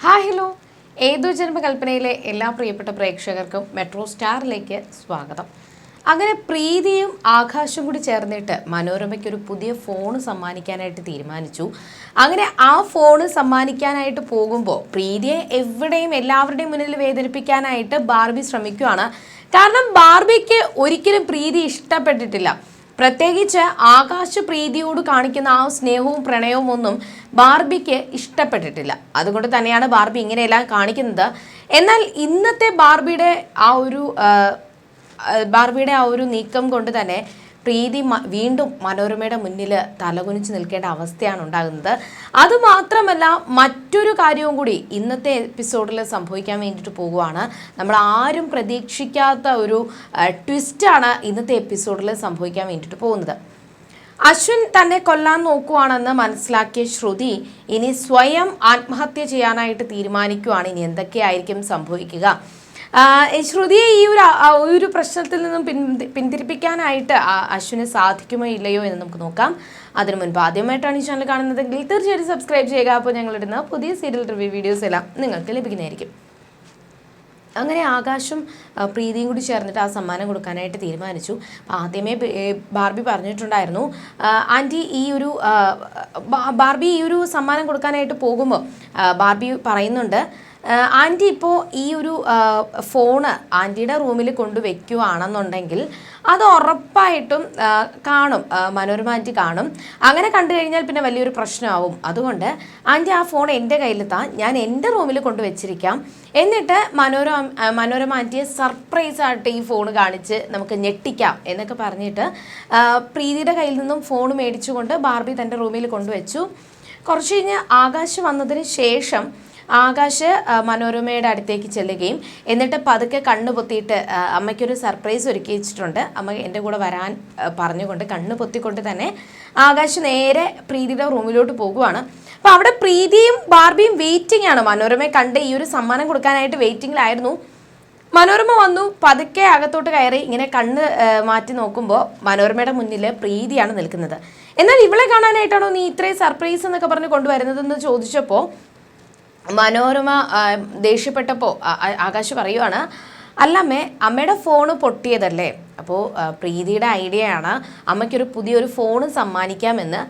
Hi hello. ഏതു ജന്മകൽപ്പനയിലെ എല്ലാ പ്രിയപ്പെട്ട പ്രേക്ഷകർക്കും മെട്രോ സ്റ്റാറിലേക്ക് സ്വാഗതം. അങ്ങനെ പ്രീതിയും ആകാശും കൂടി ചേർന്നിട്ട് മനോരമയ്ക്ക് ഒരു പുതിയ ഫോൺ സമ്മാനിക്കാനായിട്ട് തീരുമാനിച്ചു. അങ്ങനെ ആ ഫോൺ സമ്മാനിക്കാനായിട്ട് പോകുമ്പോൾ പ്രീതിയെ എവിടെയും എല്ലാവരുടെയും മുന്നിൽ വേദനിപ്പിക്കാനായിട്ട് ബാർബി ശ്രമിക്കുകയാണ് കാരണം ബാർബിക്ക് ഒരിക്കലും പ്രീതി ഇഷ്ടപ്പെട്ടിട്ടില്ല. പ്രത്യേകിച്ച് ആകാശ പ്രീതിയോട് കാണിക്കുന്ന ആ സ്നേഹവും പ്രണയവും ഒന്നും ബാർബിക്ക് ഇഷ്ടപ്പെട്ടിട്ടില്ല. അതുകൊണ്ട് തന്നെയാണ് ബാർബി ഇങ്ങനെയെല്ലാം കാണിക്കുന്നത്. എന്നാൽ ഇന്നത്തെ ബാർബിയുടെ ആ ഒരു ബാർബിയുടെ ആ ഒരു നീക്കം കൊണ്ട് തന്നെ പ്രീതി വീണ്ടും മനോരമയുടെ മുന്നിൽ തലകുനിച്ച് നിൽക്കേണ്ട അവസ്ഥയാണ് ഉണ്ടാകുന്നത്. അതുമാത്രമല്ല മറ്റൊരു കാര്യവും കൂടി ഇന്നത്തെ എപ്പിസോഡിൽ സംഭവിക്കാൻ വേണ്ടിയിട്ട് പോകുവാണ് നമ്മൾ ആരും പ്രതീക്ഷിക്കാത്ത ഒരു ട്വിസ്റ്റാണ് ഇന്നത്തെ എപ്പിസോഡിൽ സംഭവിക്കാൻ വേണ്ടിയിട്ട് പോകുന്നത്. അശ്വിൻ തന്നെ കൊല്ലാൻ നോക്കുവാണെന്ന് മനസ്സിലാക്കിയ ശ്രുതി ഇനി സ്വയം ആത്മഹത്യ ചെയ്യാനായിട്ട് തീരുമാനിക്കുവാണ്. ഇനി എന്തൊക്കെയായിരിക്കും സംഭവിക്കുക? ശ്രുതിയെ ഈ ഒരു ഒരു പ്രശ്നത്തിൽ നിന്നും പിൻ പിന്തിരിപ്പിക്കാനായിട്ട് അശ്വിന് സാധിക്കുമോ ഇല്ലയോ എന്ന് നമുക്ക് നോക്കാം. അതിനു മുൻപ് ആദ്യമായിട്ടാണ് ഈ ചാനൽ കാണുന്നതെങ്കിൽ തീർച്ചയായിട്ടും സബ്സ്ക്രൈബ് ചെയ്യുക. അപ്പോൾ ഞങ്ങളിടുന്ന പുതിയ സീരിയൽ റിവ്യൂ വീഡിയോസ് എല്ലാം നിങ്ങൾക്ക് ലഭിക്കുന്നതായിരിക്കും. അങ്ങനെ ആകാശും പ്രീതിയും കൂടി ചേർന്നിട്ട് ആ സമ്മാനം കൊടുക്കാനായിട്ട് തീരുമാനിച്ചു. ആദ്യമേ ബാർബി പറഞ്ഞിട്ടുണ്ടായിരുന്നു. ആന്റി ഈ ഒരു ബാർബി ഈ ഒരു സമ്മാനം കൊടുക്കാനായിട്ട് പോകുമ്പോൾ ബാർബി പറയുന്നുണ്ട് ആന്റി ഇപ്പോൾ ഈ ഒരു ഫോണ് ആന്റിയുടെ റൂമിൽ കൊണ്ട് വെക്കുവാണെന്നുണ്ടെങ്കിൽ അത് ഉറപ്പായിട്ടും കാണും മനോരമ ആന്റി കാണും. അങ്ങനെ കണ്ടു കഴിഞ്ഞാൽ പിന്നെ വലിയൊരു പ്രശ്നമാവും. അതുകൊണ്ട് ആന്റി ആ ഫോൺ എന്റെ കയ്യിൽ താ ഞാൻ എന്റെ റൂമിൽ കൊണ്ട് വെച്ചിരിക്കാം എന്നിട്ട് മനോരമ മനോരമ ആന്റിയെ സർപ്രൈസ് ആയിട്ട് ഈ ഫോൺ കാണിച്ച് നമുക്ക് ഞെട്ടിക്കാം എന്നൊക്കെ പറഞ്ഞിട്ട് പ്രീതിയുടെ കയ്യിൽ നിന്നും ഫോൺ മേടിച്ചുകൊണ്ട് ബാർബി തന്റെ റൂമിൽ കൊണ്ടുവച്ചു. കുറച്ച് കഴിഞ്ഞ് ആകാശ് വന്നതിന് ശേഷം ആകാശ് മനോരമയുടെ അടുത്തേക്ക് ചെല്ലുകയും എന്നിട്ട് പതുക്കെ കണ്ണു പൊത്തിയിട്ട് അമ്മയ്ക്കൊരു സർപ്രൈസ് ഒരുക്കി വെച്ചിട്ടുണ്ട് അമ്മ എന്റെ കൂടെ വരാൻ പറഞ്ഞുകൊണ്ട് കണ്ണ് പൊത്തിക്കൊണ്ട് തന്നെ ആകാശ് നേരെ പ്രീതിയുടെ റൂമിലോട്ട് പോകുവാണ്. അപ്പോൾ അവിടെ പ്രീതിയും ബാർബിയും വെയിറ്റിംഗ് ആണ്. മനോരമയെ കണ്ട് ഈ ഒരു സമ്മാനം കൊടുക്കാനായിട്ട് വെയിറ്റിംഗിലായിരുന്നു മനോരമ വന്നു പതുക്കെ അകത്തോട്ട് കയറി ഇങ്ങനെ കണ്ണ് മാറ്റി നോക്കുമ്പോൾ മനോരമയുടെ മുന്നിൽ പ്രീതിയാണ് നിൽക്കുന്നത്. എന്നാൽ ഇവളെ കാണാനായിട്ടാണോ നീ ഇത്രയും സർപ്രൈസ് എന്നൊക്കെ പറഞ്ഞ് കൊണ്ടുവരുന്നതെന്ന് ചോദിച്ചപ്പോൾ മനോരമ ദേഷ്യപ്പെട്ടപ്പോൾ ആകാശ് പറയുവാണ് അല്ലമ്മേ അമ്മയുടെ ഫോണ് പൊട്ടിയതല്ലേ? അപ്പോൾ പ്രീതിയുടെ ഐഡിയ ആണ് അമ്മയ്ക്കൊരു പുതിയൊരു ഫോണ് സമ്മാനിക്കാമെന്ന്.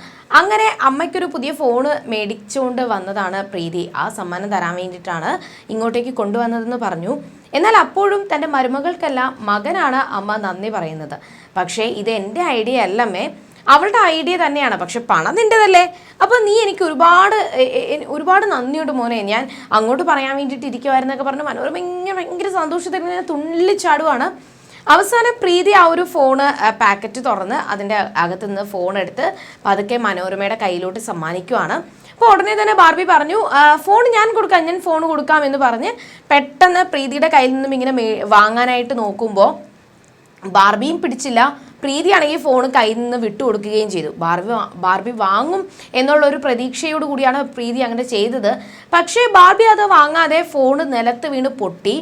അങ്ങനെ അമ്മയ്ക്കൊരു പുതിയ ഫോണ് മേടിച്ചുകൊണ്ട് വന്നതാണ് പ്രീതി. ആ സമ്മാനം തരാൻ വേണ്ടിയിട്ടാണ് ഇങ്ങോട്ടേക്ക് കൊണ്ടുവന്നതെന്ന് പറഞ്ഞു. എന്നാൽ അപ്പോഴും തന്റെ മരുമകൾക്കെല്ലാം മകനാണ് അമ്മ നന്ദി പറയുന്നത്. പക്ഷേ ഇത് എന്റെ ഐഡിയ അല്ലമ്മേ അവളുടെ ഐഡിയ തന്നെയാണ്. പക്ഷെ പണം നിന്റെതല്ലേ അപ്പോൾ നീ എനിക്ക് ഒരുപാട് ഒരുപാട് നന്ദിയുണ്ട് മോനെ. ഞാൻ അങ്ങോട്ട് പറയാൻ വേണ്ടിയിട്ട് ഇരിക്കുമായിരുന്നൊക്കെ പറഞ്ഞ് മനോരമ ഇങ്ങനെ ഭയങ്കര സന്തോഷത്തിൽ ഇങ്ങനെ തുള്ളിച്ചാടുവാണ് അവസാനം പ്രീതി ആ ഒരു ഫോണ് പാക്കറ്റ് തുറന്ന് അതിന്റെ അകത്ത് നിന്ന് ഫോൺ എടുത്ത് പതുക്കെ മനോരമയുടെ കയ്യിലോട്ട് സമ്മാനിക്കുവാണ്. അപ്പോൾ ഉടനെ തന്നെ ബാർബി പറഞ്ഞു ഫോൺ ഞാൻ കൊടുക്കാം ഞാൻ ഫോൺ കൊടുക്കാം എന്ന് പറഞ്ഞ് പെട്ടെന്ന് പ്രീതിയുടെ കയ്യിൽ നിന്നും ഇങ്ങനെ വാങ്ങാനായിട്ട് നോക്കുമ്പോൾ ബാർബിയും പിടിച്ചില്ല. പ്രീതിയാണെങ്കിൽ ഫോൺ കയ്യിൽ നിന്ന് വിട്ടുകൊടുക്കുകയും ചെയ്തു. ബാർബി ബാർബി വാങ്ങും എന്നുള്ള ഒരു പ്രതീക്ഷയോട് കൂടിയാണ് പ്രീതി അങ്ങനെ ചെയ്തത്. പക്ഷേ ബാർബി അത് വാങ്ങാതെ ഫോൺ നിലത്ത് വീണ് പൊട്ടി.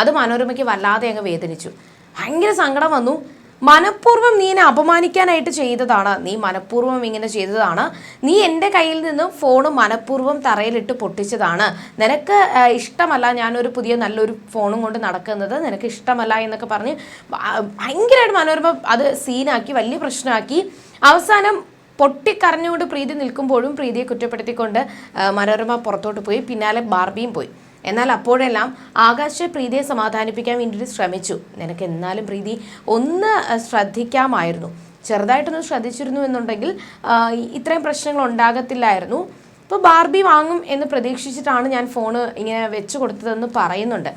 അത് മനോരമയ്ക്ക് വല്ലാതെ അങ്ങ് വേദനിച്ചു. ഭയങ്കര സങ്കടം വന്നു. മനഃപൂർവം നീ എന്നെ അപമാനിക്കാനായിട്ട് ചെയ്തതാണ്. നീ മനഃപൂർവം ഇങ്ങനെ ചെയ്തതാണ്. നീ എന്റെ കയ്യിൽ നിന്നും ഫോൺ മനഃപൂർവം തറയിലിട്ട് പൊട്ടിച്ചതാണ്. നിനക്ക് ഇഷ്ടമല്ല ഞാനൊരു പുതിയ നല്ലൊരു ഫോണും കൊണ്ട് നടക്കുന്നത്. നിനക്ക് ഇഷ്ടമല്ല എന്നൊക്കെ പറഞ്ഞ് ഭയങ്കരമായിട്ട് മനോരമ അത് സീനാക്കി വലിയ പ്രശ്നമാക്കി. അവസാനം പൊട്ടിക്കരഞ്ഞുകൊണ്ട് പ്രീതി നിൽക്കുമ്പോഴും പ്രീതിയെ കുറ്റപ്പെടുത്തിക്കൊണ്ട് മനോരമ പുറത്തോട്ട് പോയി. പിന്നാലെ ബാർബിയും പോയി. എന്നാൽ അപ്പോഴെല്ലാം ആകാശ പ്രീതിയെ സമാധാനിപ്പിക്കാൻ വേണ്ടിയിട്ട് ശ്രമിച്ചു. നിനക്ക് എന്നാലും പ്രീതി ഒന്ന് ശ്രദ്ധിക്കാമായിരുന്നു. ചെറുതായിട്ടൊന്ന് ശ്രദ്ധിച്ചിരുന്നു എന്നുണ്ടെങ്കിൽ ഇത്രയും പ്രശ്നങ്ങൾ ഉണ്ടാകത്തില്ലായിരുന്നു. ഇപ്പോൾ ബാർബി വാങ്ങും എന്ന് പ്രതീക്ഷിച്ചിട്ടാണ് ഞാൻ ഫോണ് ഇങ്ങനെ വെച്ച് കൊടുത്തതെന്ന് പറയുന്നുണ്ട്.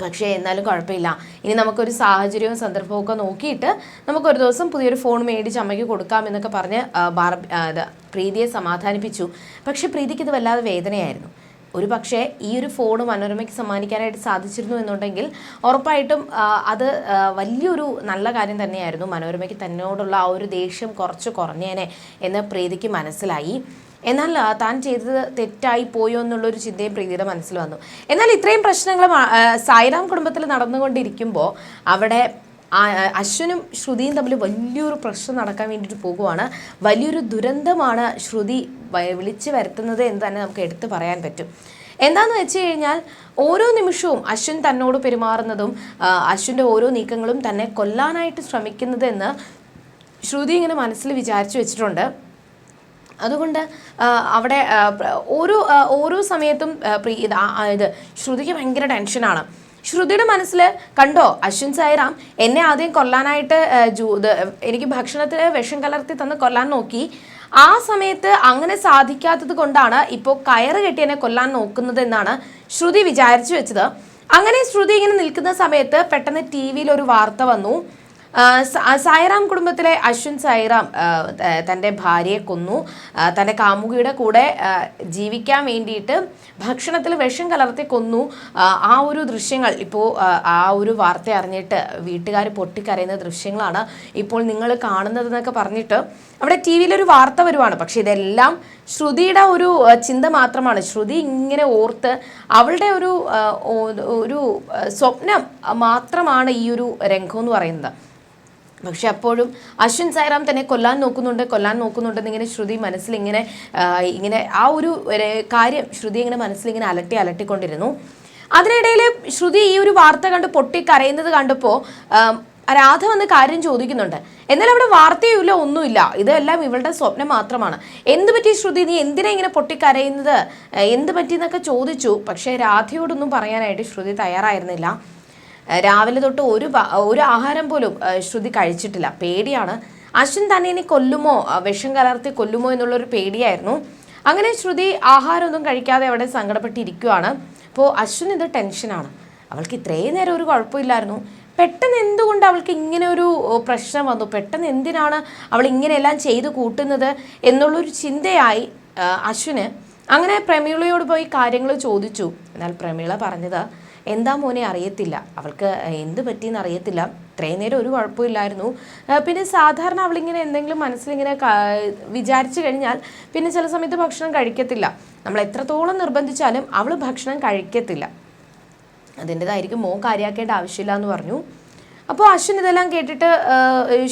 പക്ഷേ എന്നാലും കുഴപ്പമില്ല. ഇനി നമുക്കൊരു സാഹചര്യവും സന്ദർഭവും ഒക്കെ നോക്കിയിട്ട് നമുക്കൊരു ദിവസം പുതിയൊരു ഫോൺ മേടിച്ച് അമ്മയ്ക്ക് കൊടുക്കാം എന്നൊക്കെ പറഞ്ഞ് ബാർബി പ്രീതിയെ സമാധാനിപ്പിച്ചു. പക്ഷേ പ്രീതിക്ക് ഇത് വല്ലാതെ വേദനയായിരുന്നു. ഒരു പക്ഷേ ഈ ഒരു ഫോൺ മനോരമയ്ക്ക് സമ്മാനിക്കാനായിട്ട് സാധിച്ചിരുന്നു എന്നുണ്ടെങ്കിൽ ഉറപ്പായിട്ടും അത് വലിയൊരു നല്ല കാര്യം തന്നെയായിരുന്നു. മനോരമയ്ക്ക് തന്നോടുള്ള ആ ഒരു ദേഷ്യം കുറച്ച് കുറഞ്ഞേനെ എന്ന് പ്രീതിക്ക് മനസ്സിലായി. എന്നാൽ താൻ ചെയ്തത് തെറ്റായി പോയോ എന്നുള്ളൊരു ചിന്തയും പ്രീതിയുടെ മനസ്സിൽ വന്നു. എന്നാൽ ഇത്രയും പ്രശ്നങ്ങൾ സായിറാം കുടുംബത്തിൽ നടന്നുകൊണ്ടിരിക്കുമ്പോൾ അവിടെ അശ്വനും ശ്രുതിയും തമ്മിൽ വലിയൊരു പ്രശ്നം നടക്കാൻ വേണ്ടിയിട്ട് പോകുവാണ്. വലിയൊരു ദുരന്തമാണ് ശ്രുതി വിളിച്ചു വരുത്തുന്നത് എന്ന് തന്നെ നമുക്ക് എടുത്തു പറയാൻ പറ്റും. എന്താന്ന് വെച്ച് കഴിഞ്ഞാൽ ഓരോ നിമിഷവും അശ്വിൻ തന്നോട് പെരുമാറുന്നതും അശ്വിന്റെ ഓരോ നീക്കങ്ങളും തന്നെ കൊല്ലാനായിട്ട് ശ്രമിക്കുന്നതെന്ന് ശ്രുതി ഇങ്ങനെ മനസ്സിൽ വിചാരിച്ചു വെച്ചിട്ടുണ്ട്. അതുകൊണ്ട് അവിടെ ഓരോ ഓരോ സമയത്തും പ്രീ ഇത് ശ്രുതിക്ക് ഭയങ്കര ടെൻഷനാണ്. ശ്രുതിയുടെ മനസ്സിൽ കണ്ടോ അശ്വിൻ സായിറാം എന്നെ ആദ്യം കൊല്ലാനായിട്ട് എനിക്ക് ഭക്ഷണത്തിൽ വിഷം കലർത്തി തന്ന് കൊല്ലാൻ നോക്കി. ആ സമയത്ത് അങ്ങനെ സാധിക്കാത്തത് കൊണ്ടാണ് ഇപ്പോൾ കയറ് കെട്ടി എന്നെ കൊല്ലാൻ നോക്കുന്നത് എന്നാണ് ശ്രുതി വിചാരിച്ചു വെച്ചത്. അങ്ങനെ ശ്രുതി ഇങ്ങനെ നിൽക്കുന്ന സമയത്ത് പെട്ടെന്ന് ടി വിയിൽ ഒരു വാർത്ത വന്നു. സായിറാം കുടുംബത്തിലെ അശ്വിൻ സായിറാം തന്റെ ഭാര്യയെ കൊന്നു. തന്റെ കാമുകിയുടെ കൂടെ ജീവിക്കാൻ വേണ്ടിയിട്ട് ഭക്ഷണത്തിൽ വിഷം കലർത്തി കൊന്നു. ആ, ഒരു ദൃശ്യങ്ങൾ ഇപ്പോൾ ആ, ആ ഒരു വാർത്ത അറിഞ്ഞിട്ട് വീട്ടുകാർ പൊട്ടിക്കരയുന്ന ദൃശ്യങ്ങളാണ് ഇപ്പോൾ നിങ്ങൾ കാണുന്നതെന്നൊക്കെ പറഞ്ഞിട്ട് അവിടെ ടി വിയിലൊരു വാർത്ത വരുവാണ്. പക്ഷേ ഇതെല്ലാം ശ്രുതിയുടെ ഒരു ചിന്ത മാത്രമാണ്. ശ്രുതി ഇങ്ങനെ ഓർത്ത് അവളുടെ ഒരു ഒരു സ്വപ്നം മാത്രമാണ് ഈ ഒരു രംഗം എന്ന് പറയുന്നത്. പക്ഷെ അപ്പോഴും അശ്വിൻ സായിറാം തന്നെ കൊല്ലാൻ നോക്കുന്നുണ്ട് കൊല്ലാൻ നോക്കുന്നുണ്ടെന്ന് ഇങ്ങനെ ശ്രുതി മനസ്സിൽ ഇങ്ങനെ ആ, ഒരു കാര്യം ശ്രുതി ഇങ്ങനെ മനസ്സിൽ ഇങ്ങനെ അലട്ടി അലട്ടിക്കൊണ്ടിരുന്നു. അതിനിടയിൽ ശ്രുതി ഈ ഒരു വാർത്ത കണ്ട് പൊട്ടി കരയുന്നത് കണ്ടപ്പോൾ രാധ വന്ന് കാര്യം ചോദിക്കുന്നുണ്ട്. എന്നാൽ അവിടെ വാർത്തയുമില്ല ഒന്നുമില്ല. ഇതെല്ലാം ഇവളുടെ സ്വപ്നം മാത്രമാണ്. എന്ത് പറ്റി ശ്രുതി? നീ എന്തിനാ ഇങ്ങനെ പൊട്ടിക്കരയുന്നത്? എന്ത് പറ്റി എന്നൊക്കെ ചോദിച്ചു. പക്ഷേ രാധയോടൊന്നും പറയാനായിട്ട് ശ്രുതി തയ്യാറായിരുന്നില്ല. രാവിലെ തൊട്ട് ഒരു ഒരു ആഹാരം പോലും ശ്രുതി കഴിച്ചിട്ടില്ല. പേടിയാണ്. അശ്വിൻ തന്നെ ഇനി കൊല്ലുമോ? വിഷം കലർത്തി കൊല്ലുമോ എന്നുള്ളൊരു പേടിയായിരുന്നു. അങ്ങനെ ശ്രുതി ആഹാരമൊന്നും കഴിക്കാതെ അവിടെ സങ്കടപ്പെട്ടിരിക്കുകയാണ് അപ്പോൾ അശ്വിൻ ഇത് ടെൻഷനാണ്. അവൾക്ക് ഇത്രയും നേരം ഒരു കുഴപ്പമില്ലായിരുന്നു. പെട്ടെന്ന് എന്തുകൊണ്ട് അവൾക്ക് ഇങ്ങനെ ഒരു പ്രശ്നം വന്നു? പെട്ടെന്ന് എന്തിനാണ് അവൾ ഇങ്ങനെയെല്ലാം ചെയ്ത് കൂട്ടുന്നത് എന്നുള്ളൊരു ചിന്തയായി അശ്വിന്. അങ്ങനെ പ്രമീളയോട് പോയി കാര്യങ്ങൾ ചോദിച്ചു. എന്നാൽ പ്രമീള പറഞ്ഞത് എന്താ മോനെ അറിയത്തില്ല. അവൾക്ക് എന്ത് പറ്റിയെന്ന് അറിയത്തില്ല. ഇത്രയും നേരം ഒരു കുഴപ്പമില്ലായിരുന്നു പിന്നെ സാധാരണ അവളിങ്ങനെ എന്തെങ്കിലും മനസ്സിലിങ്ങനെ വിചാരിച്ചു കഴിഞ്ഞാൽ പിന്നെ ചില സമയത്ത് ഭക്ഷണം കഴിക്കത്തില്ല. നമ്മൾ എത്രത്തോളം നിർബന്ധിച്ചാലും അവൾ ഭക്ഷണം കഴിക്കത്തില്ല. അതിന്റെതായിരിക്കും മോൻ കാര്യമാക്കേണ്ട ആവശ്യമില്ല എന്ന് പറഞ്ഞു. അപ്പോൾ അശ്വിൻ ഇതെല്ലാം കേട്ടിട്ട്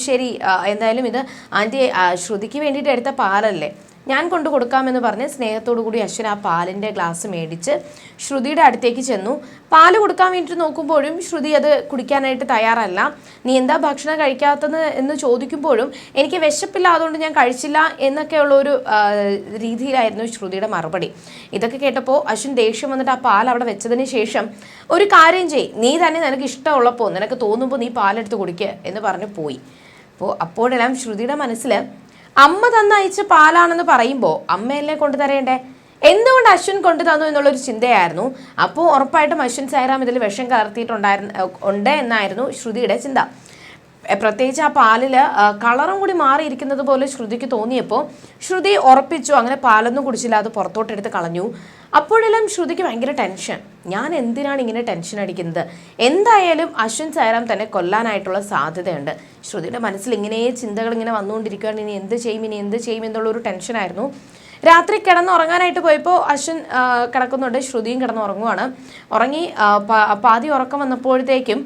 ശരി എന്തായാലും ഇത് ആന്റി ശ്രുതിക്ക് വേണ്ടിയിട്ട് എടുത്ത പാലല്ലേ? ഞാൻ കൊണ്ടു കൊടുക്കാമെന്ന് പറഞ്ഞ് സ്നേഹത്തോടു കൂടി അശ്വിൻ ആ പാലിന്റെ ഗ്ലാസ് മേടിച്ച് ശ്രുതിയുടെ അടുത്തേക്ക് ചെന്നു. പാൽ കൊടുക്കാൻ വേണ്ടിയിട്ട് നോക്കുമ്പോഴും ശ്രുതി അത് കുടിക്കാനായിട്ട് തയ്യാറല്ല. നീ എന്താ ഭക്ഷണം കഴിക്കാത്തത് എന്ന് ചോദിക്കുമ്പോഴും എനിക്ക് വിശപ്പില്ല അതുകൊണ്ട് ഞാൻ കഴിച്ചില്ല എന്നൊക്കെയുള്ള ഒരു രീതിയിലായിരുന്നു ശ്രുതിയുടെ മറുപടി. ഇതൊക്കെ കേട്ടപ്പോൾ അശ്വിൻ ദേഷ്യം വന്നിട്ട് ആ പാൽ അവിടെ വെച്ചതിന് ശേഷം ഒരു കാര്യം ചെയ് നീ തന്നെ നിനക്ക് ഇഷ്ടമുള്ളപ്പോൾ നിനക്ക് തോന്നുമ്പോൾ നീ പാലെടുത്ത് കുടിക്കുക എന്ന് പറഞ്ഞ് പോയി. അപ്പോൾ അപ്പോഴെല്ലാം ശ്രുതിയുടെ മനസ്സിൽ അമ്മ തന്നയച്ച പാലാണെന്ന് പറയുമ്പോൾ അമ്മയല്ലേ കൊണ്ടു തരേണ്ടേ? എന്തുകൊണ്ട് അശ്വിൻ കൊണ്ടു തന്നു എന്നുള്ളൊരു ചിന്തയായിരുന്നു. അപ്പോൾ ഉറപ്പായിട്ടും അശ്വിൻ സൈറാം ഇതിൽ വിഷം കലർത്തിയിട്ടുണ്ടായിരുന്നു ഉണ്ട് എന്നായിരുന്നു ശ്രുതിയുടെ ചിന്ത. പ്രത്യേകിച്ച് ആ പാലിൽ കളറും കൂടി മാറിയിരിക്കുന്നത് പോലെ ശ്രുതിക്ക് തോന്നിയപ്പോൾ ശ്രുതി ഉറപ്പിച്ചു അങ്ങനെ പാലൊന്നും കുടിച്ചില്ല അത് പുറത്തോട്ടെടുത്ത് കളഞ്ഞു. അപ്പോഴെല്ലാം ശ്രുതിക്ക് ഭയങ്കര ടെൻഷൻ. ഞാൻ എന്തിനാണ് ഇങ്ങനെ ടെൻഷൻ അടിക്കുന്നത്? എന്തായാലും അശ്വിൻ സായറാം തന്നെ കൊല്ലാനായിട്ടുള്ള സാധ്യതയുണ്ട്. ശ്രുതിയുടെ മനസ്സിൽ ഇങ്ങനെ ചിന്തകൾ ഇങ്ങനെ വന്നുകൊണ്ടിരിക്കുകയാണ്. ഇനി എന്ത് ചെയ്യും? ഇനി എന്ത് ചെയ്യും? എന്നുള്ള ഒരു ടെൻഷനായിരുന്നു. രാത്രി കിടന്നുറങ്ങാനായിട്ട് പോയപ്പോൾ അശ്വിൻ കിടക്കുന്നുണ്ട്. ശ്രുതിയും കിടന്നുറങ്ങുവാണ്. ഉറങ്ങി പാതി ഉറക്കം വന്നപ്പോഴത്തേക്കും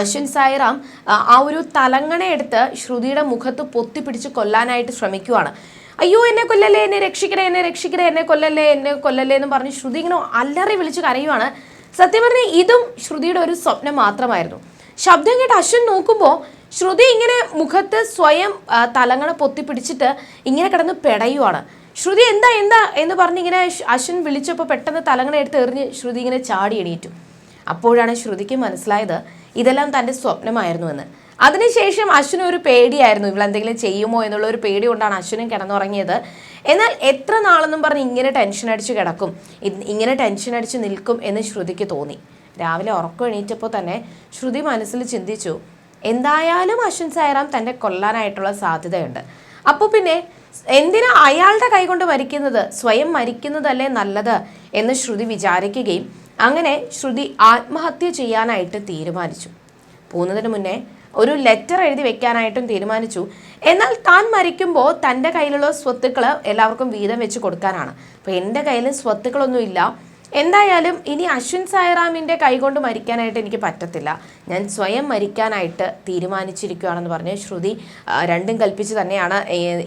അശ്വിൻ സായിറാം ആ, ഒരു തലങ്ങണയെടുത്ത് ശ്രുതിയുടെ മുഖത്ത് പൊത്തിപ്പിടിച്ച് കൊല്ലാനായിട്ട് ശ്രമിക്കുവാണ്. അയ്യോ എന്നെ കൊല്ലല്ലേ എന്നെ രക്ഷിക്കണേ എന്നെ രക്ഷിക്കണേ എന്നെ കൊല്ലല്ലേ എന്നെ കൊല്ലല്ലേ എന്ന് പറഞ്ഞ് ശ്രുതി ഇങ്ങനെ അല്ലറി വിളിച്ച് കരയുവാണ്. സത്യം പറഞ്ഞ ഇതും ശ്രുതിയുടെ ഒരു സ്വപ്നം മാത്രമായിരുന്നു. ശബ്ദം കേട്ട് അശ്വിൻ നോക്കുമ്പോൾ ശ്രുതി ഇങ്ങനെ മുഖത്ത് സ്വയം തലങ്ങണ തലങ്ങണ പൊത്തിപ്പിടിച്ചിട്ട് ഇങ്ങനെ കിടന്ന് പെടയുവാണ്. ശ്രുതി എന്താ എന്താ എന്ന് പറഞ്ഞ് ഇങ്ങനെ അശ്വിൻ വിളിച്ചപ്പോൾ പെട്ടെന്ന് തലങ്ങണ എടുത്ത് എറിഞ്ഞ് ശ്രുതി ഇങ്ങനെ ചാടി എണീറ്റു. അപ്പോഴാണ് ശ്രുതിക്ക് മനസ്സിലായത് ഇതെല്ലാം തന്റെ സ്വപ്നമായിരുന്നുവെന്ന്. അതിനുശേഷം അശ്വിന് ഒരു പേടിയായിരുന്നു ഇവൾ എന്തെങ്കിലും ചെയ്യുമോ? എന്നുള്ള ഒരു പേടി കൊണ്ടാണ് അശ്വിനും കിടന്നുറങ്ങിയത്. എന്നാൽ എത്ര നാളെന്നും പറഞ്ഞ് ഇങ്ങനെ ടെൻഷൻ അടിച്ച് കിടക്കും. ഇങ്ങനെ ടെൻഷൻ അടിച്ച് നിൽക്കും എന്ന് ശ്രുതിക്ക് തോന്നി. രാവിലെ ഉറക്കം എണീറ്റപ്പോൾ തന്നെ ശ്രുതി മനസ്സിൽ ചിന്തിച്ചു എന്തായാലും അശ്വിൻ സായറാം തന്റെ കൊല്ലാനായിട്ടുള്ള സാധ്യതയുണ്ട്. അപ്പോൾ പിന്നെ എന്തിനാ അയാളുടെ കൈകൊണ്ട് മരിക്കുന്നത്? സ്വയം മരിക്കുന്നതല്ലേ നല്ലത്? എന്ന് ശ്രുതി വിചാരിക്കുകയും അങ്ങനെ ശ്രുതി ആത്മഹത്യ ചെയ്യാനായിട്ട് തീരുമാനിച്ചു. പോകുന്നതിന് മുന്നേ ഒരു ലെറ്റർ എഴുതി വെക്കാനായിട്ടും തീരുമാനിച്ചു. എന്നാൽ താൻ മരിക്കുമ്പോൾ തന്റെ കയ്യിലുള്ള സ്വത്തുക്കൾ എല്ലാവർക്കും വീതം വെച്ച് കൊടുക്കാനാണ്. അപ്പോൾ എന്റെ കയ്യിൽ സ്വത്തുക്കളൊന്നുമില്ല എന്തായാലും ഇനി അശ്വിൻ സായറാമിന്റെ കൈകൊണ്ട് മരിക്കാനായിട്ട് എനിക്ക് പറ്റത്തില്ല. ഞാൻ സ്വയം മരിക്കാനായിട്ട് തീരുമാനിച്ചിരിക്കുകയാണെന്ന് പറഞ്ഞ് ശ്രുതി രണ്ടും കൽപ്പിച്ച് തന്നെയാണ്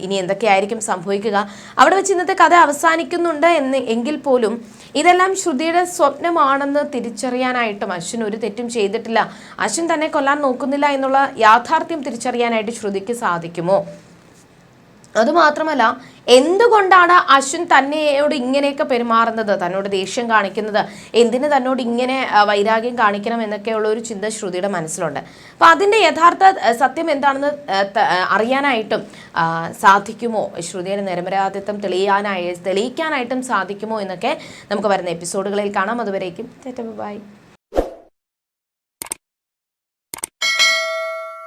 ഇനി എന്തൊക്കെയായിരിക്കും സംഭവിക്കുക. അവിടെ വെച്ച് ഇന്നത്തെ കഥ അവസാനിക്കുന്നുണ്ട് എന്ന് എങ്കിൽ പോലും ഇതെല്ലാം ശ്രുതിയുടെ സ്വപ്നമാണെന്ന് തിരിച്ചറിയാനായിട്ടും അശ്വിൻ ഒരു തെറ്റും ചെയ്തിട്ടില്ല. അശ്വിൻ തന്നെ കൊല്ലാൻ നോക്കുന്നില്ല എന്നുള്ള യാഥാർത്ഥ്യം തിരിച്ചറിയാനായിട്ട് ശ്രുതിക്ക് സാധിക്കുമോ? അതുമാത്രമല്ല എന്തുകൊണ്ടാണ് അശ്വിൻ തന്നെയോട് ഇങ്ങനെയൊക്കെ പെരുമാറുന്നത്? തന്നോട് ദേഷ്യം കാണിക്കുന്നത്? എന്തിന് തന്നോട് ഇങ്ങനെ വൈരാഗ്യം കാണിക്കണം എന്നൊക്കെയുള്ള ഒരു ചിന്ത ശ്രുതിയുടെ മനസ്സിലുണ്ട്. അപ്പം അതിന്റെ യഥാർത്ഥ സത്യം എന്താണെന്ന് അറിയാനായിട്ടും സാധിക്കുമോ? ശ്രുതിയുടെ നിരപരാധിത്വം തെളിയാനായി തെളിയിക്കാനായിട്ടും സാധിക്കുമോ എന്നൊക്കെ നമുക്ക് വരുന്ന എപ്പിസോഡുകളിൽ കാണാം. അതുവരേക്കും ബൈ.